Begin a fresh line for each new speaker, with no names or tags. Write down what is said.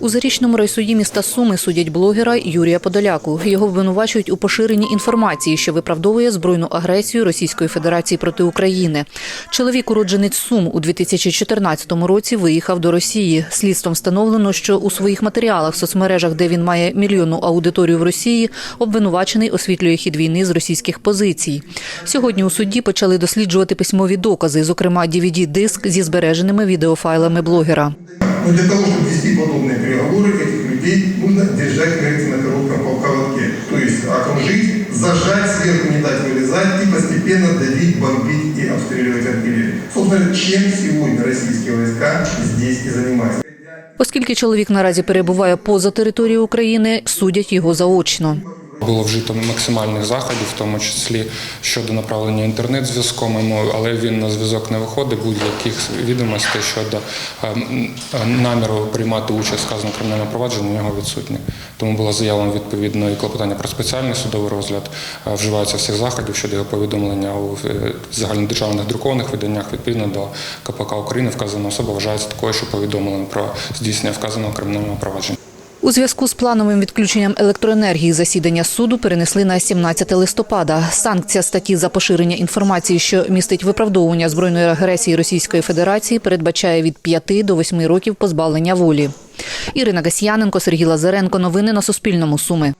У зарічному райсуді міста Суми судять блогера Юрія Подоляку. Його обвинувачують у поширенні інформації, що виправдовує збройну агресію Російської Федерації проти України. Чоловік, уродженець Сум, у 2014 році виїхав до Росії. Слідством встановлено, що у своїх матеріалах в соцмережах, де він має мільйонну аудиторію в Росії, обвинувачений освітлює хід війни з російських позицій. Сьогодні у суді почали досліджувати письмові докази, зокрема DVD-диск зі збереженими відеофайлами блогера.
Но для того, чтобы вести подобные переговоры, этих людей нужно держать, как говорится, на коротком поводке. То есть окружить, зажать, сверху не дать вылезать и постепенно давить, бомбить и обстреливать артиллерию. Собственно, чем сегодня российские войска здесь и занимаются.
Оскільки чоловік наразі перебуває поза територією України, судять його заочно.
Було вжито максимальних заходів, в тому числі щодо направлення інтернет-зв'язком, але він на зв'язок не виходить. Будь-яких відомостей щодо ем, е, наміру приймати участь в сказаному кримінальному провадженні у нього відсутні. Тому було заявлено відповідно і клопотання про спеціальний судовий розгляд. Е, Вживаються всіх заходів щодо його повідомлення у е, загальнодержавних друкованих виданнях. Відповідно до КПК України вказана особа вважається такою, що повідомлено про здійснення вказаного кримінального провадження.
У зв'язку з плановим відключенням електроенергії засідання суду перенесли на 17 листопада. Санкція статті за поширення інформації, що містить виправдовування збройної агресії Російської Федерації, передбачає від 5 до 8 років позбавлення волі. Ірина Гасьяненко, Сергій Лазаренко. Новини на Суспільному. Суми.